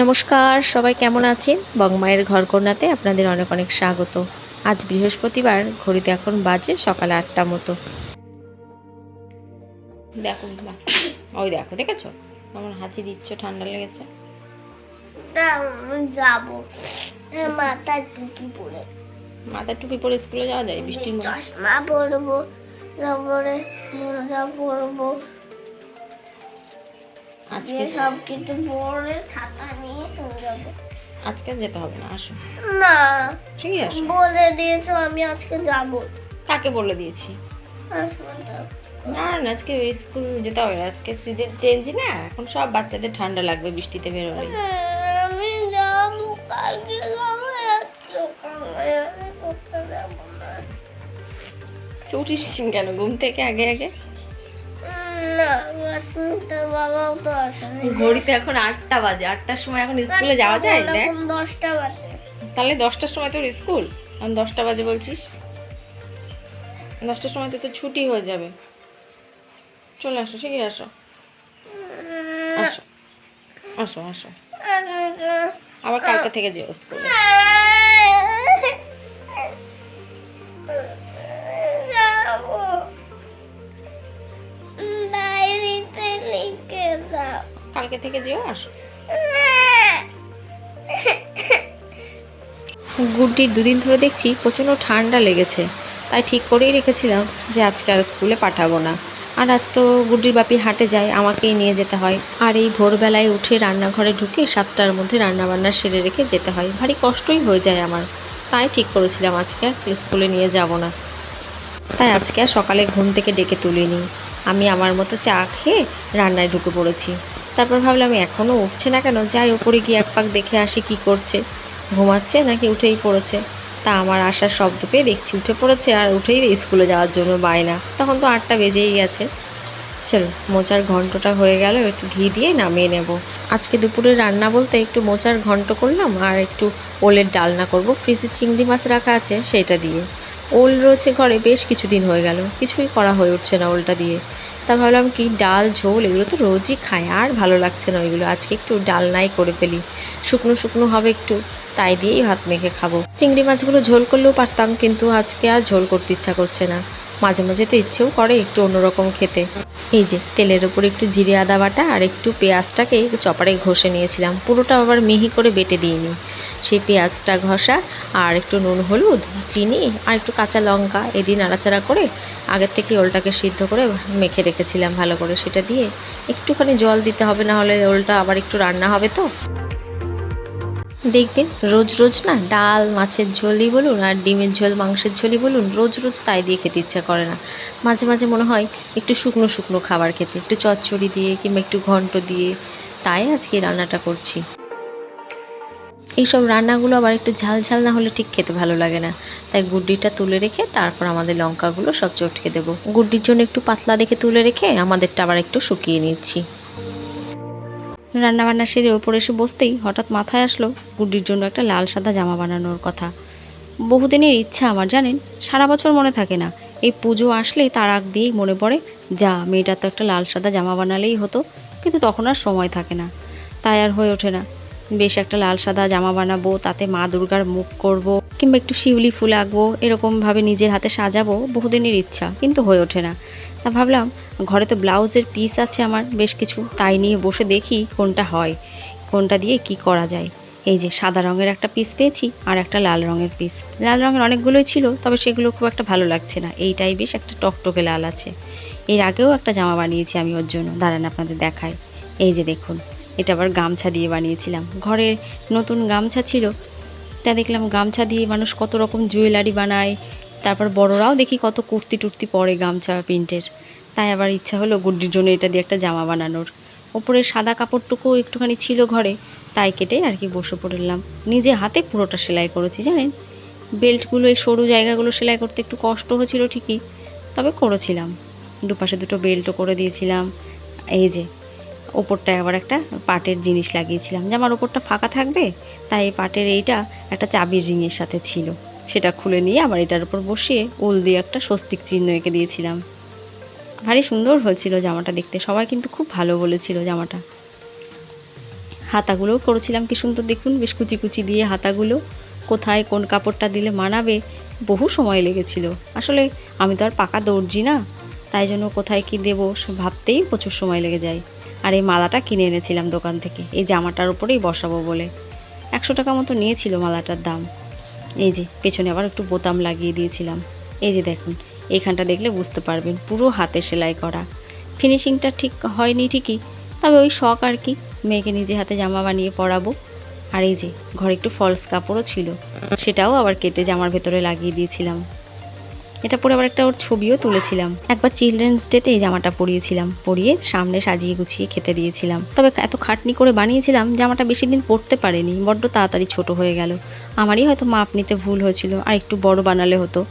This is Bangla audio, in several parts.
নমস্কার সবাই কেমন আছেন? বংমায়ের ঘরকন্যাতে আপনাদের অনেক অনেক স্বাগত। আজ বৃহস্পতিবার ঘড়িতে এখন বাজে সকাল আটটা মতো। দেখো ওই দেখো দেখেছ? আমার হাঁচি দিচ্ছ ঠান্ডা লেগেছে। যাব। মাথায় টুপি পরে। মাথায় টুপি পরে স্কুলে যাওয়া যায়? বৃষ্টির মধ্যে? চশমা পরবো তারপরে মোজা পরবো। আজকে সব কিছু পরে ছাতা নিয়ে চলে যাব। আজকে যেতে হবে না আসো। না। ঠিক আছে। বলে দিয়েছ আমি আজকে যাব। কাকে বলে দিয়েছি? না না আজকে স্কুল যেতে হবে। আজকে সিজন চেঞ্জ না এখন সব বাচ্চাদের ঠান্ডা লাগবে বৃষ্টিতে বেরোলে। আমি যাব কালকে উঠিস কেন? ঘুম থেকে আগে আগে? ঘড়িতে এখন আটটা বাজে আটটার সময় এখন স্কুলে যাওয়া যায় দশটা বাজে। তাহলে দশটার সময় তোর স্কুল? এখন দশটা বাজে বলছিস? দশটার সময় তো তোর ছুটি হয়ে যাবে। চলে আসো শিখে আসো। আসো। আসো আসো। আবার কালকে থেকে যেও স্কুলে। কালকে থেকে যেও, আসো। গুড্ডির দুদিন ধরে দেখছি প্রচণ্ড ঠান্ডা লেগেছে। তাই ঠিক করেই রেখেছিলাম যে আজকে আর স্কুলে পাঠাবো না। আর আজ তো গুড্ডির বাপি হাটে যায় আমাকেই নিয়ে যেতে হয়। আর এই ভোরবেলায় উঠে রান্নাঘরে ঢুকে সাতটার মধ্যে রান্নাবান্না সেরে রেখে যেতে হয়। ভারী কষ্টই হয়ে যায় আমার। তাই ঠিক করেছিলাম আজকে আর স্কুলে নিয়ে যাব না। তাই আজকে আর সকালে ঘুম থেকে ডেকে তুলিনি। আমি আমার মতো চা খেয়ে রান্নায় ঢুকে পড়েছি। তারপর ভাবলাম এখনও উঠছে না কেন? যাই ওপরে গিয়ে এক পাক দেখে আসি কি করছে। ঘুমাচ্ছে নাকি উঠেই পড়েছে? তা আমার আসার শব্দ পেয়ে দেখছি উঠে পড়েছে আর উঠেই স্কুলে যাওয়ার জন্য বায়না। তখন তো আটটা বেজেই গেছে। চলো, মোচার ঘন্টটা হয়ে গেল, একটু ঘি দিয়ে নামিয়ে নেব। আজকে দুপুরে রান্না বলতে একটু মোচার ঘন্ট করলাম আর একটু ওলের ডালনা করব। ফ্রিজে চিংড়ি মাছ রাখা আছে সেটা দিয়ে। ওল রয়েছে ঘরে, বেশ কিছুদিন হয়ে গেল। কিছুই করা হয়ে উঠছে না ওলটা দিয়ে। তা ভাবলাম কি ডাল, ঝোল, এগুলো তো রোজই খাই, আর ভালো লাগছে না ওইগুলো। আজকে একটু ডাল নাই করে ফেলি। শুকনো শুকনো হবে একটু, তাই দিয়েই ভাত মেখে খাব। চিংড়ি মাছগুলো ঝোল করলেও পারতাম, কিন্তু আজকে আর ঝোল করতে ইচ্ছা করছে না। মাঝে মাঝে তো ইচ্ছেও করে একটু অন্যরকম খেতে। এই যে, তেলের ওপর একটু জিরে আদা বাটা আর একটু পেঁয়াজটাকে চপারে ঘষে নিয়েছিলাম। পুরোটা আবার মিহি করে বেটে দিইনি। সেই পেঁয়াজটা ঘষা, আর একটু নুন, হলুদ, চিনি, আর একটু কাঁচা লঙ্কা এদিন নাড়াচাড়া করে আগের থেকে ওলটাকে সিদ্ধ করে মেখে রেখেছিলাম ভালো করে। সেটা দিয়ে একটুখানি জল দিতে হবে, না হলে ওলটা আবার একটু রান্না হবে তো। দেখবেন রোজ রোজ না ডাল, মাছের ঝোলই বলুন আর ডিমের ঝোল, মাংসের ঝোলই বলুন রোজ রোজ তাই দিয়ে খেতে ইচ্ছা করে না। মাঝে মাঝে মনে হয় একটু শুকনো শুকনো খাবার খেতে, একটু চচ্চড়ি দিয়ে কিংবা একটু ঘন্ট দিয়ে। তাই আজকে রান্নাটা করছি। এইসব রান্নাগুলো আবার একটু ঝাল ঝাল না হলে ঠিক খেতে ভালো লাগে না। তাই গুড্ডিটা তুলে রেখে তারপর আমাদের লঙ্কাগুলো সব চটকে দেবো। গুড্ডির জন্য একটু পাতলা দেখে তুলে রেখে আমাদেরটা আবার একটু শুকিয়ে নিচ্ছি। রান্নাবান্না সেরে ওপরে এসে বসতেই হঠাৎ মাথায় আসলো গুড্ডির জন্য একটা লাল সাদা জামা বানানোর কথা। বহুদিনের ইচ্ছা আমার, জানেন? সারা বছর মনে থাকে না। এই পুজো আসলেই তার আগ দিয়েই মনে পড়ে, যা, মেয়েটার তো একটা লাল সাদা জামা বানালেই হতো। কিন্তু তখন আর সময় থাকে না। তাই আর হয়ে ওঠে না। বেশ একটা লাল সাদা জামা বানাবো, তাতে মা দুর্গার মুখ করব, কিংবা একটু শিউলি ফুল আঁকবো, এরকমভাবে নিজের হাতে সাজাবো, বহুদিনের ইচ্ছা, কিন্তু হয়ে ওঠে না। তা ভাবলাম, ঘরে তো ব্লাউজের পিস আছে আমার, বেশ কিছু, তাই নিয়ে বসে দেখি কোনটা হয়, কোনটা দিয়ে কি করা যায়। এই যে সাদা রঙের একটা পিস পেয়েছি, আর একটা লাল রঙের পিস লাল রঙের অনেকগুলোই ছিল, তবে সেগুলো খুব একটা ভালো লাগছে না, এইটাই বেশ একটা টকটকে লাল আছে। এর আগেও একটা জামা বানিয়েছি আমি ওর জন্য, দাঁড়ান আপনাদের দেখায় এই যে দেখুন এটা আবার গামছা দিয়ে বানিয়েছিলাম। ঘরে নতুন গামছা ছিল, তা দেখলাম গামছা দিয়ে মানুষ কত রকম জুয়েলারি বানায়, তারপর বড়রাও দেখি কত কুর্তি টুর্তি পরে গামছা প্রিন্টের। তাই আবার ইচ্ছা হলো গুড্ডির জন্য এটা দিয়ে একটা জামা বানানোর। ওপরে সাদা কাপড়টুকু একটুখানি ছিল ঘরে, তাই কেটে আর কি বসে পড়লাম। নিজে হাতে পুরোটা সেলাই করেছি, জানেন? বেল্টগুলো, এই সরু জায়গাগুলো সেলাই করতে একটু কষ্ট হয়েছিল ঠিকই, তবে করেছিলাম। দুপাশে দুটো বেল্টও করে দিয়েছিলাম। এই যে ওপরটায় আবার একটা পাটের জিনিস লাগিয়েছিলাম যে আমার ওপরটা ফাঁকা থাকবে, তাই পাটের এইটা একটা চাবির রিংয়ের সাথে ছিল। সেটা খুলে নিয়ে আবার এটার উপর বসিয়ে উল দিয়ে একটা স্বস্তিক চিহ্ন এঁকে দিয়েছিলাম। ভারী সুন্দর হয়েছিল জামাটা দেখতে, সবাই কিন্তু খুব ভালো বলেছিল জামাটা। হাতাগুলোও করেছিলাম, কি সুন্দর দেখুন, বেশ কুচি কুচি দিয়ে হাতাগুলো, কোথায় কোন কাপড়টা দিলে মানাবে, বহু সময় লেগেছিল। আসলে আমি তো আর পাকা দর্জি না, তাই জন্য কোথায় কি দেবো ভাবতেই প্রচুর সময় লেগে যায়। আর এই মালাটা কিনে এনেছিলাম দোকান থেকে। এই জামাটার উপরেই বসাবো বলে। একশো টাকা মতো নিয়েছিল মালাটার দাম। এই যে, পেছনে আবার একটু বোতাম লাগিয়ে দিয়েছিলাম। এই যে দেখুন, এইখানটা দেখলে বুঝতে পারবেন, পুরো হাতে সেলাই করা। ফিনিশিংটা ঠিক হয়নি ঠিকই, তবে ওই শখ আর কি, মেয়েকে নিজে হাতে জামা বানিয়ে পরাবো। আর এই যে, ঘরে একটু ফলস কাপড়ও ছিল, সেটাও আবার কেটে জামার ভেতরে লাগিয়ে দিয়েছিলাম। এটা পরে আবার একটা ওর ছবিও তুলেছিলাম। একবার চিলড্রেন্স ডেতে এই জামাটা পরিয়েছিলাম। পরিয়ে সামনে সাজিয়ে গুছিয়ে খেতে দিয়েছিলাম। তবে এত খাটনি করে বানিয়েছিলাম, জামাটা বেশি দিন পরতে পারেনি, বড্ড তাড়াতাড়ি ছোট হয়ে গেল। আমারই হয়তো মাপ নিতে ভুল হয়েছিল, আর একটু বড় বানালে হতো।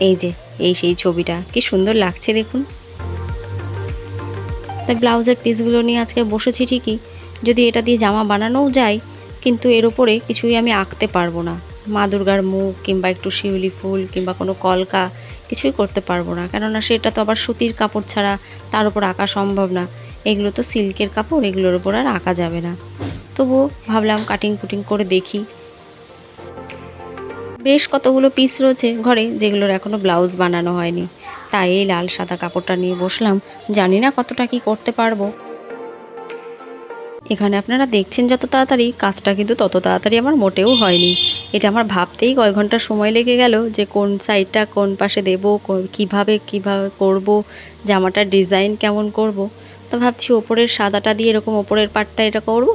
এই যে, এই সেই ছবিটা, কি সুন্দর লাগছে দেখুন। তাই ব্লাউজের পিসগুলো নিয়ে আজকে বসেছি ঠিকই। যদি এটা দিয়ে জামা বানানোও যায়, কিন্তু এর ওপরে কিছুই আমি আঁকতে পারব না। মা দুর্গার মুখ কিংবা একটু শিউলি ফুল কিংবা কোনো কলকা, কিছুই করতে পারব না। কেননা সেটা তো আবার সুতির কাপড় ছাড়া তার উপর আঁকা সম্ভব না। এগুলো তো সিল্কের কাপড়, এগুলোর উপর আর আঁকা যাবে না। তবুও ভাবলাম কাটিং কুটিং করে দেখি। বেশ কতগুলো পিস রয়েছে ঘরে, যেগুলোর এখনও ব্লাউজ বানানো হয়নি। তাই এই লাল সাদা কাপড়টা নিয়ে বসলাম। জানি না কতটা কি করতে পারব। এখানে আপনারা দেখছেন যত তাড়াতাড়ি, কাজটা কিন্তু তত তাড়াতাড়ি আমার মোটেও হয়নি। এটা আমার ভাবতেই কয় ঘণ্টা সময় লেগে গেল যে কোন সাইডটা কোন পাশে দেবো কীভাবে কীভাবে করব, জামাটার ডিজাইন কেমন করব। তো ভাবছি ওপরের সাদাটা দিয়ে এরকম ওপরের পাটটা এটা করব,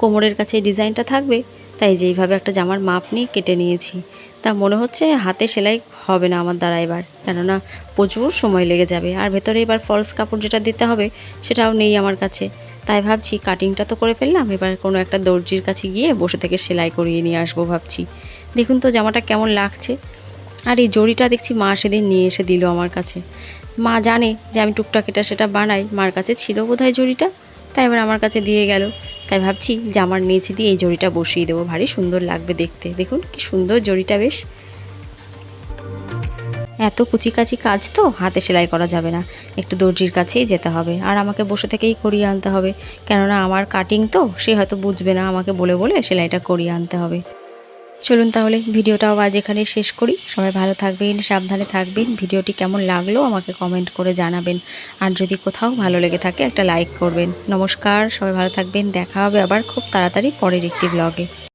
কোমরের কাছে ডিজাইনটা থাকবে, তাই যেইভাবে একটা জামার মাপ নিয়ে কেটে নিয়েছি। তা মনে হচ্ছে হাতে সেলাই হবে না আমার দ্বারা এবার, কেননা প্রচুর সময় লেগে যাবে। আর ভেতরে এবার ফলস কাপড় যেটা দিতে হবে, সেটাও নেই আমার কাছে। তাই ভাবছি কাটিংটা তো করে ফেললাম, এবার কোনো একটা দর্জির কাছে গিয়ে বসে থেকে সেলাই করিয়ে নিয়ে আসব ভাবছি। দেখুন তো জামাটা কেমন লাগছে। আর এই জড়িটা দেখছি মা সেদিন নিয়ে এসে দিল আমার কাছে। মা জানে যে আমি টুকটাক এটা সেটা বানাই, মার কাছে ছিল বোধহয় জড়িটা, তাই এবার আমার কাছে দিয়ে গেল। তাই ভাবছি জামার নিচে দিয়ে এই জড়িটা বসিয়ে দেবো, ভারী সুন্দর লাগবে দেখতে। দেখুন কি সুন্দর জড়িটা বেশ। এত কুচিকাচি কাজ তো, হাতে সেলাই করা যাবে না। একটু দর্জির কাছেই যেতে হবে, আর আমাকে বসে থেকেই করিয়ে আনতে হবে। কেননা আমার কাটিং তো, সে হয়তো বুঝবে না আমাকে বলে বলে সেলাইটা করিয়ে আনতে হবে। চলুন তাহলে, ভিডিওটাও আজ এখানে শেষ করি। সবাই ভালো থাকবেন, সাবধানে থাকবেন। ভিডিওটি কেমন লাগল আমাকে কমেন্ট করে জানাবেন। আর যদি কোথাও ভালো লেগে থাকে, একটা লাইক করবেন। নমস্কার, সবাই ভালো থাকবেন। দেখা হবে আবার খুব তাড়াতাড়ি পরের একটি ব্লগে